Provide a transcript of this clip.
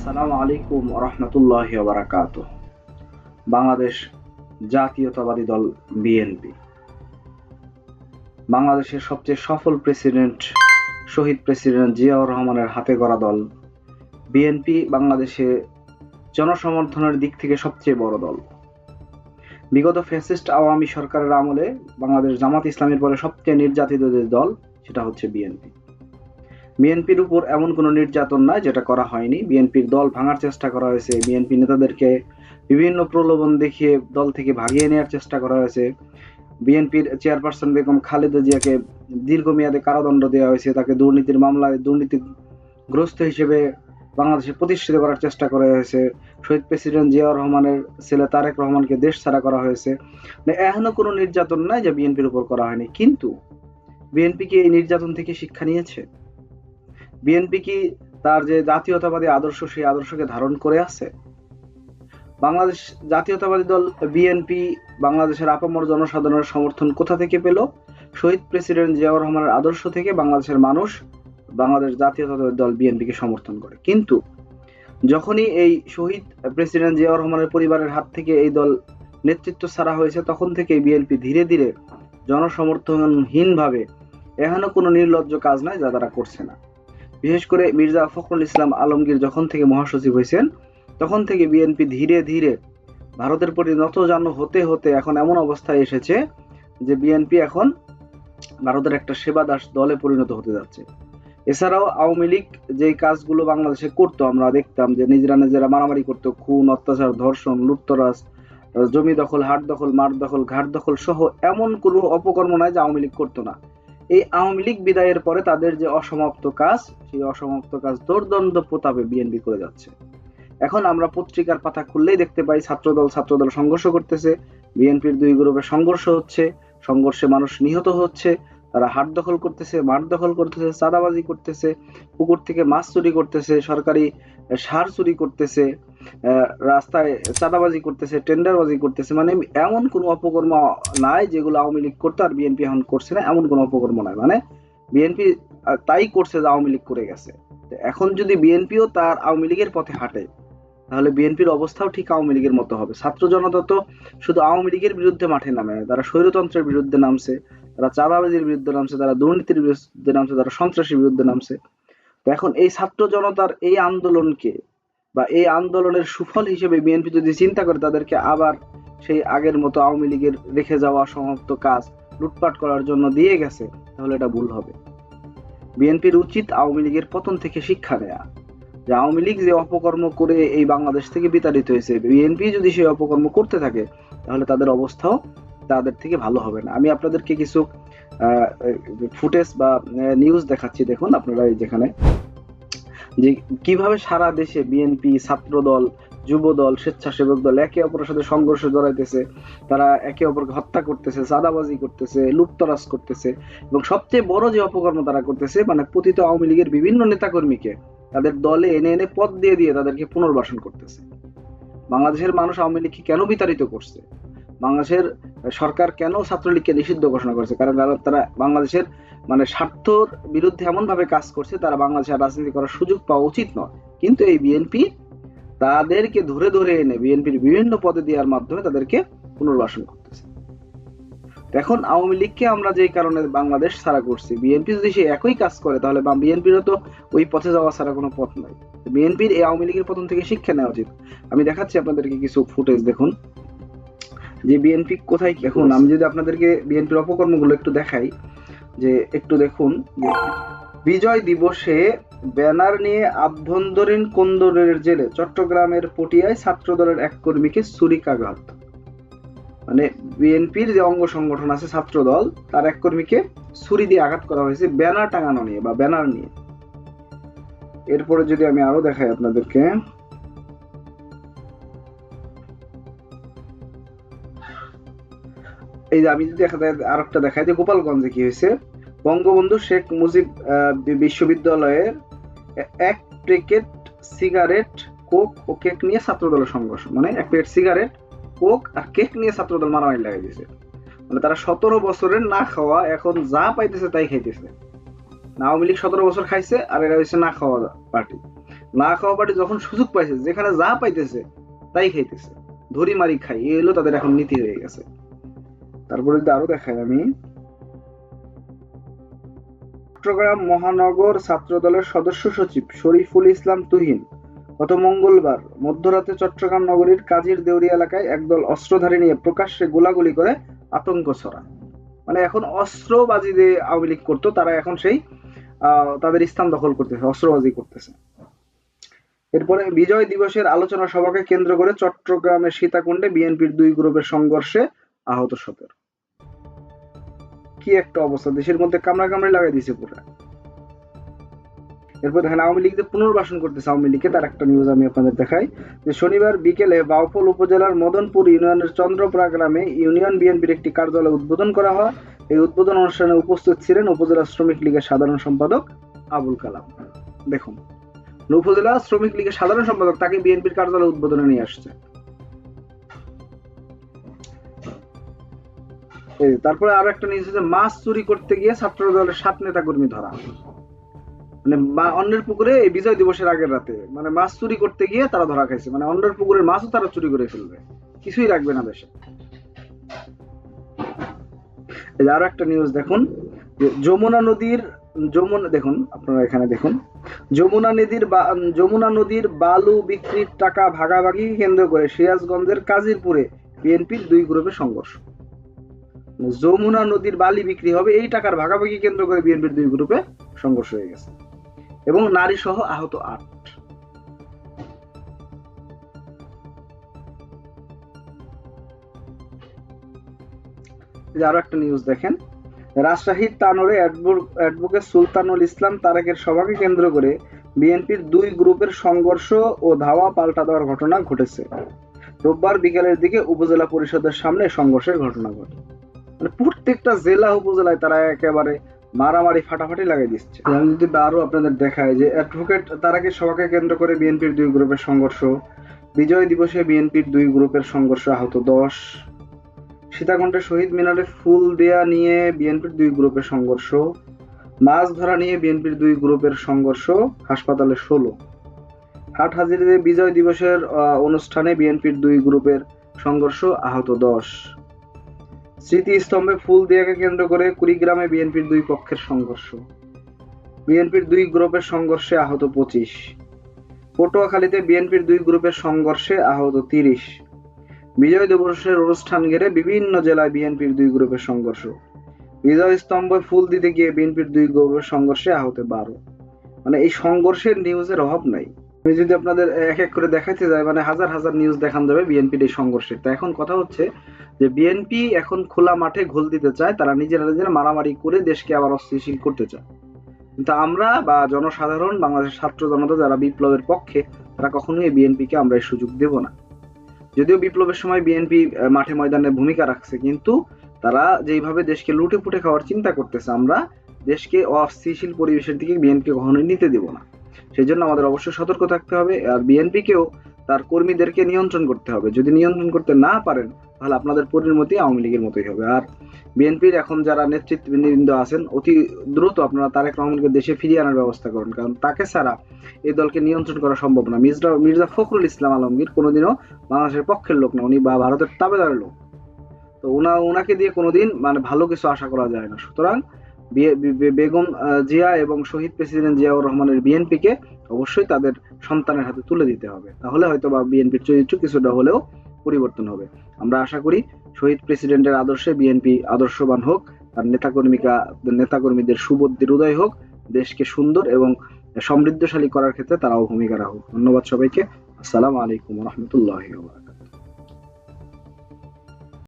আসসালামু আলাইকুম রহমতুল্লাহ বারাকাত বাংলাদেশ জাতীয়তাবাদী দল বিএনপি। বাংলাদেশের সবচেয়ে সফল প্রেসিডেন্ট, শহীদ প্রেসিডেন্ট জিয়াউর রহমানের হাতে গড়া দল বিএনপি বাংলাদেশে জনসমর্থনের দিক থেকে সবচেয়ে বড় দল। বিগত ফ্যাসিস্ট আওয়ামী সরকারের আমলে বাংলাদেশ জামাত ইসলামের পরে সবচেয়ে নির্যাতিত যে দল সেটা হচ্ছে বিএনপি। বিএনপির উপর এমন কোনো নির্যাতন নাই যেটা করা হয়নি। বিএনপির দল ভাঙার চেষ্টা করা হয়েছে। বিএনপি নেতাদেরকে বিভিন্ন প্রলোভন দেখিয়ে দল থেকে ভাগিয়ে নেওয়ার চেষ্টা করা হয়েছে। বিএনপির চেয়ারপারসন বেগম খালেদা জিয়াকে দীর্ঘমেয়াদে কারাদণ্ড দেওয়া হয়েছে। তাকে দুর্নীতির মামলায় দুর্নীতিগ্রস্ত হিসেবে বাংলাদেশে প্রতিষ্ঠিত করার চেষ্টা করা হয়েছে। শহীদ প্রেসিডেন্ট জিয়াউর রহমানের ছেলে তারেক রহমানকে দেশ ছাড়া করা হয়েছে। মানে এখনও কোনো নির্যাতন নাই যে বিএনপির উপর করা হয়নি। কিন্তু বিএনপি কি এই নির্যাতন থেকে শিক্ষা নিয়েছে? বিএনপি কি তার যে জাতীয়তাবাদী আদর্শ সেই আদর্শকে ধারণ করে আছে? বাংলাদেশ জাতীয়তাবাদী দল বিএনপি বাংলাদেশের আপামর জনসাধারণের সমর্থন কোথা থেকে পেল? শহীদ প্রেসিডেন্ট জিয়াউর রহমানের আদর্শ থেকে বাংলাদেশের মানুষ বাংলাদেশ জাতীয়তাবাদী দল বিএনপিকে সমর্থন করে। কিন্তু যখনই এই শহীদ প্রেসিডেন্ট জিয়াউর রহমানের পরিবারের হাত থেকে এই দল নেতৃত্ব ছাড়া হয়েছে, তখন থেকে বিএনপি ধীরে ধীরে জনসমর্থনহীনভাবে এখনও কোনো নির্লজ্জ কাজ নাই যা তারা করছে না। বিশেষ করে মির্জা ফখরুল ইসলাম আলমগীর যখন থেকে মহাসচিব হয়েছেন, তখন থেকে বিএনপি ধীরে ধীরে ভারতের প্রতি নতজান হতে হতে এখন এমন অবস্থায় এসেছে যে বিএনপি এখন ভারতের একটা সেবা দাস দলে পরিণত হতে যাচ্ছে। এছাড়াও আওয়ামী লীগ যে কাজগুলো বাংলাদেশে করতো, আমরা দেখতাম যে নিজেরা নিজেরা মারামারি করতো, খুন, অত্যাচার, ধর্ষণ, লুটতরাজ, জমি দখল, হাট দখল, মাঠ দখল, ঘাট দখল সহ এমন কোনো অপকর্ম নাই যে আওয়ামী লীগ করতো না। এই আওয়ামী লীগ বিদায়ের পরে তাদের যে অসমাপ্ত কাজ, সেই অসমাপ্ত কাজ দোর্দণ্ড প্রতাপে বিএনপি করে যাচ্ছে। এখন আমরা পত্রিকার পাতা খুললেই দেখতে পাই ছাত্রদল ছাত্রদল সংঘর্ষ করতেছে বিএনপির দুই গ্রুপে সংঘর্ষ হচ্ছে, সংঘর্ষে মানুষ নিহত হচ্ছে তারা হাট দখল করতেছে, মাঠ দখল করতেছে, চাঁদাবাজি করতেছে, পুকুর থেকে মাছ চুরি করতেছে, সরকারি সার চুরি করতেছে রাস্তায় চাঁদাবাজি করতেছে টেন্ডারবাজি করতেছে। মানে এমন কোনো অপকর্ম নাই যেগুলো আওয়ামী লীগ করতো আর বিএনপি এখন করছে না, এমন কোনো অপকর্ম নাই। মানে বিএনপি তাই করছে যে আওয়ামী লীগ করে গেছে। এখন যদি বিএনপিও তার আওয়ামী লীগের পথে হাঁটে, তাহলে বিএনপির অবস্থাও ঠিক আওয়ামী লীগের মতো হবে। ছাত্র জনতা তো শুধু আওয়ামী লীগের বিরুদ্ধে মাঠে নামে তারা স্বৈরতন্ত্রের বিরুদ্ধে নামছে। তারা চাঁদাবাজির বিরুদ্ধে নামছে, তারা দুর্নীতির বিরুদ্ধে নামছে, তারা সন্ত্রাসীর বিরুদ্ধে নামছে। তো এখন এই ছাত্র জনতার এই আন্দোলনকে বা এই আন্দোলনের সুফল হিসেবে বিএনপি যদি চিন্তা করে, তাদেরকে আবার সেই আগের মতো আওয়ামী লীগের রেখে যাওয়া সমাপ্ত কাজ লুটপাট করার জন্য দিয়ে গেছে, তাহলে এটা ভুল হবে। বিএনপির উচিত আওয়ামী লীগের পতন থেকে শিক্ষা নেয়া। যে আওয়ামী লীগ যে অপকর্ম করে এই বাংলাদেশ থেকে বিতাড়িত হয়েছে, বিএনপি যদি সেই অপকর্ম করতে থাকে, তাহলে তাদের অবস্থাও তাদের থেকে ভালো হবে না। আমি আপনাদেরকে কিছু ফুটেজ বা নিউজ দেখাচ্ছি, দেখুন আপনারা এই যেখানে। যে কীভাবে সারা দেশে বিএনপি ছাত্রদল, যুবদল, স্বেচ্ছাসেবক দল একে অপরের সাথে সংঘর্ষে জড়াইতেছে, তারা একে অপরকে হত্যা করতেছে, চাঁদাবাজি করতেছে, লুটতরাজ করতেছে এবং সবচেয়ে বড় যে অপকর্ম তারা করতেছে মানে পতিত আওয়ামী লীগের বিভিন্ন নেতাকর্মীকে তাদের দলে এনে এনে পদ দিয়ে দিয়ে তাদেরকে পুনর্বাসন করতেছে। বাংলাদেশের মানুষ আওয়ামী লীগকে কেন বিতাড়িত করছে? বাংলাদেশের সরকার কেন ছাত্রলীগকে নিষিদ্ধ ঘোষণা করেছে? কারণ তারা বাংলাদেশের মানে স্বার্থর বিরুদ্ধে এমন ভাবে কাজ করছে, তারা বাংলাদেশের রাজনীতি করার সুযোগ পাওয়া উচিত নয়। কিন্তু এই বিএনপি তাদেরকে ধরে ধরে এনে বিএনপির বিভিন্ন পদে দেওয়ার মাধ্যমে তাদেরকে পুনর্বাসন করতেছে। এখন আওয়ামী লীগকে আমরা যে কারণে বাংলাদেশ ছাড়া করছি, বিএনপি যদি সে একই কাজ করে, তাহলে বিএনপিরও তো ওই পথে যাওয়া ছাড়া কোনো পথ নাই। বিএনপির এই আওয়ামী লীগের পতন থেকে শিক্ষা নেওয়া উচিত। আমি দেখাচ্ছি আপনাদেরকে কিছু ফুটেজ দেখুন। যে বিএনপি কোথায় দেখুন আমি যদি আপনাদেরকে বিএনপির অপকর্মগুলো একটু দেখাই যে একটু দেখুন যে বিজয় দিবসে ব্যানার নিয়ে আভ্যন্তরীণ কোন্দরের জেলে চট্টগ্রামের পটিয়ায় ছাত্রদলের এক কর্মীকে ছুরিকাঘাত। মানে বিএনপির যে অঙ্গ সংগঠন আছে ছাত্রদল তার এক কর্মীকে ছুরি দিয়ে আঘাত করা হয়েছে ব্যানার টাঙানো নিয়ে বা ব্যানার নিয়ে। এরপরে যদি আমি আরও দেখাই আপনাদেরকে এই যে আমি যদি আর একটা দেখাই যে গোপালগঞ্জে কি হয়েছে? বঙ্গবন্ধু শেখ মুজিব বিশ্ববিদ্যালয়ের এক প্যাকেট সিগারেট, কোক ও কেক নিয়ে ছাত্রদলের সংঘর্ষ। মানে এক প্যাকেট সিগারেট, কোক আর কেক নিয়ে ছাত্রদল মারামারি লাগাই দিয়েছে। মানে তারা সতেরো বছরের না খাওয়া, এখন যা পাইতেছে তাই খাইতেছে। আওয়ামী লীগ সতেরো বছর খাইছে, আর এরা হচ্ছে না খাওয়া পার্টি। না খাওয়া পার্টি যখন সুযোগ পাইছে, যেখানে যা পাইতেছে, তাই খাইতেছে। ধরি মারি খাই, এই হলো তাদের এখন নীতি হয়ে গেছে। তারপরে যদি আরও দেখাই আমি। চট্টগ্রাম মহানগর ছাত্র দলের সদস্য সচিব শরীফুল ইসলাম তুহিন গত মঙ্গলবার মধ্যরাতে চট্টগ্রাম নগরীর কাজীর দেউরি এলাকায় একদল অস্ত্রধারী নিয়ে প্রকাশ্যে গোলাগুলি করে আতঙ্ক ছড়া মানে এখন অস্ত্রবাজি যে আওয়ামী লীগ করতো, তারা এখন সেই তাদের স্থান দখল করতেছে, অস্ত্রবাজি করতেছে। এরপরে বিজয় দিবসের আলোচনা সভাকে কেন্দ্র করে চট্টগ্রামের সীতাকুণ্ডে বিএনপির দুই গ্রুপের সংঘর্ষে আহত সতেরো। কি একটা অবস্থা? দেশের মধ্যে কামড়া কামড়ে লাগাই দিছে পুরো। এরপর দেখেন আওয়ামী লীগ পুনর্বাসন করতেছে আওয়ামী লীগকে, তার একটা নিউজ আমি আপনাদের দেখাই। যে শনিবার বিকেলে বাউফল উপজেলার মদনপুর ইউনিয়নের চন্দ্রপাড়া গ্রামে ইউনিয়ন বিএনপির একটি কার্যালয় উদ্বোধন করা হয়। এই উদ্বোধন অনুষ্ঠানে উপস্থিত ছিলেন উপজেলা শ্রমিক লীগের সাধারণ সম্পাদক আবুল কালাম। দেখুন উপজেলা শ্রমিক লীগের সাধারণ সম্পাদক, তাকে বিএনপির কার্যালয় উদ্বোধনে নিয়ে আসছে। তারপরে আরও একটা নিউজ হচ্ছে মাছ চুরি করতে গিয়ে ছাত্র দলের সাত নেতা কর্মী ধরা। মানে অন্যের পুকুরে এই বিজয় দিবসের আগের রাতে মানে মাছ চুরি করতে গিয়ে তারা ধরা খাইছে। মানে অন্যের পুকুরের মাছও তারা চুরি করে ফেলবে। কিছুই রাখবে না দেশে। আরও একটা নিউজ দেখুন যমুনা নদীর, যমুনা, দেখুন, আপনারা এখানে দেখুন। যমুনা নদীর যমুনা নদীর বালু বিক্রির টাকা ভাগাভাগি কেন্দ্র করে সিরাজগঞ্জের কাজিরপুরে বিএনপির দুই গ্রুপের সংঘর্ষ। যমুনা নদীর বালি বিক্রি হবে, এই টাকার ভাগাভাগি কেন্দ্র করে বিএনপির দুই গ্রুপে সংঘর্ষ হয়ে গেছে। এবং নারী সহ আহত আট। আরও একটা নিউজ দেখেন। রাজশাহীর তানোরে অ্যাডভোকেট সুলতানুল ইসলাম তারেকের সভাকে কেন্দ্র করে বিএনপির দুই গ্রুপের সংঘর্ষ ও ধাওয়া পাল্টা দেওয়ার ঘটনা ঘটেছে। রোববার বিকেলের দিকে উপজেলা পরিষদের সামনে সংঘর্ষের ঘটনা ঘটে। মানে প্রত্যেকটা জেলা উপজেলায় তারা একেবারে মারামারি ফাটাফাটি লাগাই দিচ্ছে। আমি যদি আরও আপনাদের দেখায় যে অ্যাডভোকেট তারাকে সভাকে কেন্দ্র করে বিএনপির দুই গ্রুপের সংঘর্ষ? বিজয় দিবসে বিএনপির দুই গ্রুপের সংঘর্ষ আহত দশ। সীতাকুণ্ডে শহীদ মিনারে ফুল দেয়া নিয়ে বিএনপির দুই গ্রুপের সংঘর্ষ। মাছ ধরা নিয়ে বিএনপির দুই গ্রুপের সংঘর্ষ হাসপাতালে ষোলো। হাট হাজিরে বিজয় দিবসের অনুষ্ঠানে বিএনপির দুই গ্রুপের সংঘর্ষ আহত দশ। স্মৃতিস্তম্ভে ফুল দেয়াকে কেন্দ্র করে কুড়িগ্রামে বিএনপির দুই পক্ষের সংঘর্ষ। বিএনপির দুই গ্রুপের সংঘর্ষে আহত পঁচিশ। পটুয়াখালীতে বিএনপির দুই গ্রুপের সংঘর্ষে আহত তিরিশ। বিজয় দিবসের অনুষ্ঠান ঘিরে বিভিন্ন জেলায় বিএনপির দুই গ্রুপের সংঘর্ষ। বিজয় স্তম্ভে ফুল দিতে গিয়ে বিএনপির দুই গ্রুপের সংঘর্ষে আহত বারো। মানে এই সংঘর্ষের নিউজের অভাব নাই। আমি যদি আপনাদের এক এক করে দেখাইতে যাই মানে হাজার হাজার নিউজ দেখান যাবে বিএনপির এই সংঘর্ষে। তা এখন কথা হচ্ছে যে বিএনপি এখন খোলা মাঠে ঘোল দিতে চায়, তারা নিজেরা নিজেরা মারামারি করে দেশকে আবার অস্থিতিশীল করতে চায়। কিন্তু আমরা বা জনসাধারণ, বাংলাদেশের ছাত্র জনতা যারা বিপ্লবের পক্ষে, তারা কখনোই বিএনপিকে আমরা এই সুযোগ দেব না। যদিও বিপ্লবের সময় বিএনপি মাঠে ময়দানে ভূমিকা রাখছে, কিন্তু তারা যেইভাবে দেশকে লুটে পুটে খাওয়ার চিন্তা করতেছে, আমরা দেশকে অস্থিতিশীল পরিবেশের দিকে বিএনপি কখনোই নিতে দেব না। সেই জন্য আমাদের অবশ্যই সতর্ক থাকতে হবে আর বিএনপিকেও তার কর্মীদেরকে নিয়ন্ত্রণ করতে হবে। যদি নিয়ন্ত্রণ করতে না পারেন, তাহলে আপনাদের পরিণতি আওয়ামী লীগের মতোই হবে। আর বিএনপির এখন যারা নেতৃত্ববৃন্দ আছেন, অতি দ্রুত আপনারা তারেক রহমানকে দেশে ফিরিয়ে আনার ব্যবস্থা করুন। কারণ তাকে ছাড়া এই দলকে নিয়ন্ত্রণ করা সম্ভব না। মির্জা মির্জা ফখরুল ইসলাম আলমগীর কোনোদিনও বাংলাদেশের পক্ষের লোক না। উনি বা ভারতের তাবেদারের লোক। তো উনা, উনাকে দিয়ে কোনোদিন মানে ভালো কিছু আশা করা যায় না। সুতরাং বেগম জিয়া এবং শহীদ প্রেসিডেন্ট জিয়াউর রহমানের বিএনপিকে অবশ্যই তাদের সন্তানের হাতে তুলে দিতে হবে। তাহলে হয়তো বা বিএনপির চরিত্র কিছুটা হলেও পরিবর্তন হবে। আমরা আশা করি শহীদ প্রেসিডেন্টের আদর্শে বিএনপি আদর্শবান হোক আর নেতাকর্মীকা, নেতাকর্মীদের সুবুদ্ধির উদয় হোক, দেশকে সুন্দর এবং সমৃদ্ধশালী করার ক্ষেত্রে তারাও ভূমিকা রাখুক। ধন্যবাদ সবাইকে। আসসালামু আলাইকুম রহমতুল্লাহ